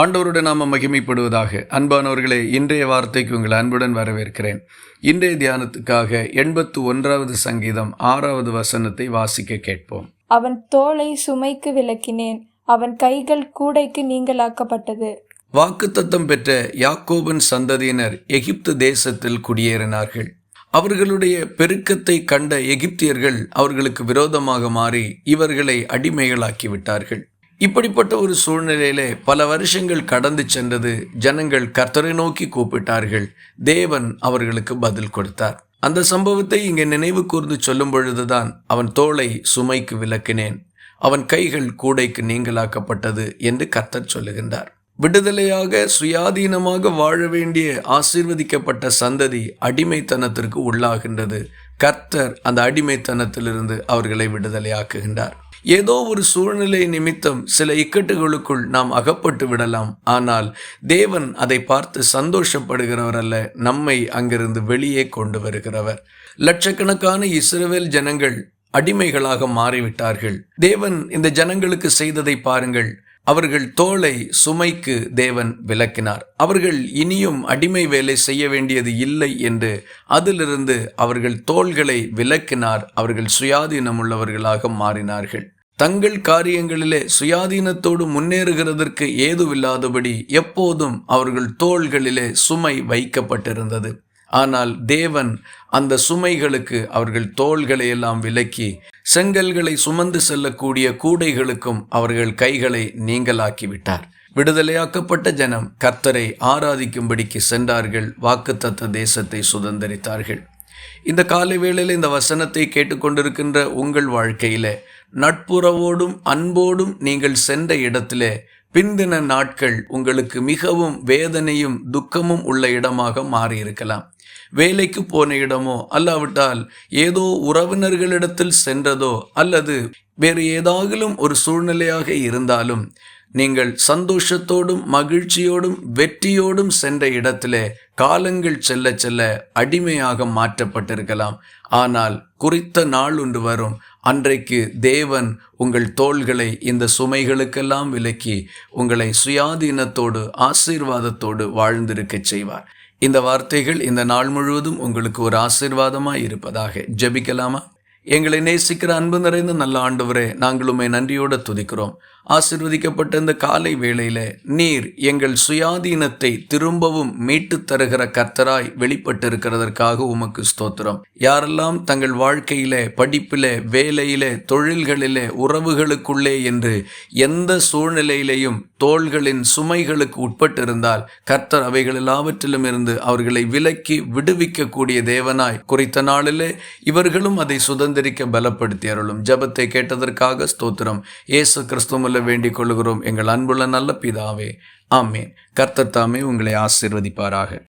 ஆண்டவருடைய நாம மகிமைப்படுவதாக. அன்பானவர்களே இன்றைய வார்த்தைக்கு உங்கள் அன்புடன் வரவேற்கிறேன். இன்றைய தியானத்துக்காக எண்பத்து ஒன்றாவது சங்கீதம் ஆறாவது வசனத்தை வாசிக்க கேட்போம். அவன் தோளை சுமைக்கு விலக்கினேன் அவன் கைகள் கூடைக்கு நீங்களாக்கப்பட்டது வாக்குத்தத்தம் பெற்ற யாக்கோபின் சந்ததியினர் எகிப்து தேசத்தில் குடியேறினார்கள். அவர்களுடைய பெருக்கத்தை கண்ட எகிப்தியர்கள் அவர்களுக்கு விரோதமாக மாறி இவர்களை அடிமைகளாக்கி விட்டார்கள் இப்படிப்பட்ட ஒரு சூழ்நிலையிலே பல வருஷங்கள் கடந்து சென்றது ஜனங்கள் கர்த்தரை நோக்கி கூப்பிட்டார்கள். தேவன் அவர்களுக்கு பதில் கொடுத்தார். அந்த சம்பவத்தை இங்கே நினைவு கூர்ந்து சொல்லும் பொழுதுதான் அவன் தோளை சுமைக்கு விலக்கினேன் அவன் கைகள் கூடைக்கு நீங்களாக்கப்பட்டது என்று கர்த்தர் சொல்லுகின்றார். விடுதலையாக சுயாதீனமாக வாழ வேண்டிய ஆசீர்வதிக்கப்பட்ட சந்ததி அடிமைத்தனத்திற்கு உள்ளாகின்றது. கர்த்தர் அந்த அடிமைத்தனத்திலிருந்து அவர்களை விடுதலையாக்குகின்றார். ஏதோ ஒரு சூழ்நிலை நிமித்தம் சில இக்கட்டுகளுக்குள் நாம் அகப்பட்டு விடலாம். ஆனால் தேவன் அதை பார்த்து சந்தோஷப்படுகிறவர் அல்ல நம்மை அங்கிருந்து வெளியே கொண்டு வருகிறவர். லட்சக்கணக்கான இஸ்ரவேல் ஜனங்கள் அடிமைகளாக மாறிவிட்டார்கள். தேவன் இந்த ஜனங்களுக்கு செய்ததை பாருங்கள். அவர்கள் தோளை சுமைக்கு தேவன் விளக்கினார். அவர்கள் இனியும் அடிமை வேலை செய்ய வேண்டியது இல்லை என்று அதிலிருந்து அவர்கள் தோள்களை விலக்கினார் அவர்கள் சுயாதீனம் உள்ளவர்களாக மாறினார்கள். தங்கள் காரியங்களிலே சுயாதீனத்தோடு முன்னேறுகிறதற்கு ஏதுவில்லாதபடி எப்போதும் அவர்கள் தோள்களிலே சுமை வைக்கப்பட்டிருந்தது. ஆனால் தேவன் அந்த சுமைகளுக்கு அவர்கள் தோள்களை எல்லாம் விலக்கி செங்கல்களை சுமந்து செல்லக்கூடிய கூடைகளுக்கும் அவர்கள் கைகளை நீங்களாக்கிவிட்டார் விடுதலையாக்கப்பட்ட ஜனம் கர்த்தரை ஆராதிக்கும்படிக்கு சென்றார்கள் வாக்குத்தத்த தேசத்தை சுதந்திரித்தார்கள். இந்த காலை வேளையில் இந்த வசனத்தை கேட்டுக்கொண்டிருக்கின்ற உங்கள் வாழ்க்கையில நட்புறவோடும் அன்போடும் நீங்கள் சென்ற இடத்திலே பிந்தின நாட்கள் உங்களுக்கு மிகவும் வேதனையும் துக்கமும் உள்ள இடமாக மாறியிருக்கலாம். வேலைக்கு போன இடமோ அல்லாவிட்டால் ஏதோ உறவினர்களிடத்தில் சென்றதோ அல்லது வேறு ஏதாகிலும் ஒரு சூழ்நிலையாக இருந்தாலும் நீங்கள் சந்தோஷத்தோடும் மகிழ்ச்சியோடும் வெற்றியோடும் சென்ற இடத்திலே காலங்கள் செல்ல செல்ல அடிமையாக மாற்றப்பட்டிருக்கலாம். ஆனால் குறித்த நாள் ஒன்று வரும். அன்றைக்கு தேவன் உங்கள் தோள்களை இந்த சுமைகளுக்கெல்லாம் விலக்கி உங்களை சுயாதீனத்தோடு ஆசீர்வாதத்தோடு வாழ்ந்திருக்கச் செய்வார். இந்த வார்த்தைகள் இந்த நாள் முழுவதும் உங்களுக்கு ஒரு ஆசீர்வாதமாக இருப்பதாக ஜெபிக்கலாமா? எங்களை நேசிக்கிற அன்பு நிறைந்த நல்ல ஆண்டவரே நாங்கள் உண்மை நன்றியோடு துதிக்கிறோம். ஆசிர்வதிக்கப்பட்ட இந்த காலை வேளையில நீர் எங்கள் சுயாதீனத்தை திரும்பவும் மீட்டு தருகிற கர்த்தராய் வெளிப்பட்டிருக்கிறதற்காக உமக்கு ஸ்தோத்திரம். யாரெல்லாம் தங்கள் வாழ்க்கையில படிப்பில வேலையில தொழில்களில உறவுகளுக்குள்ளே என்று எந்த சூழ்நிலையிலையும் தோள்களின் சுமைகளுக்கு உட்பட்டிருந்தால் கர்த்தர் அவைகள் எல்லாவற்றிலும் இருந்து அவர்களை விலக்கி விடுவிக்கக்கூடிய தேவனாய் குறித்த நாளிலே இவர்களும் அதை சுதந்திரிக்க பலப்படுத்தி அருளும். ஜபத்தை கேட்டதற்காக ஸ்தோத்திரம். இயேசு கிறிஸ்துவ வேண்டிக் கொள்கிறோம் எங்கள் அன்புள்ள நல்ல பிதாவே ஆமேன். கர்த்தர் தாமே உங்களை ஆசீர்வதிப்பாராக.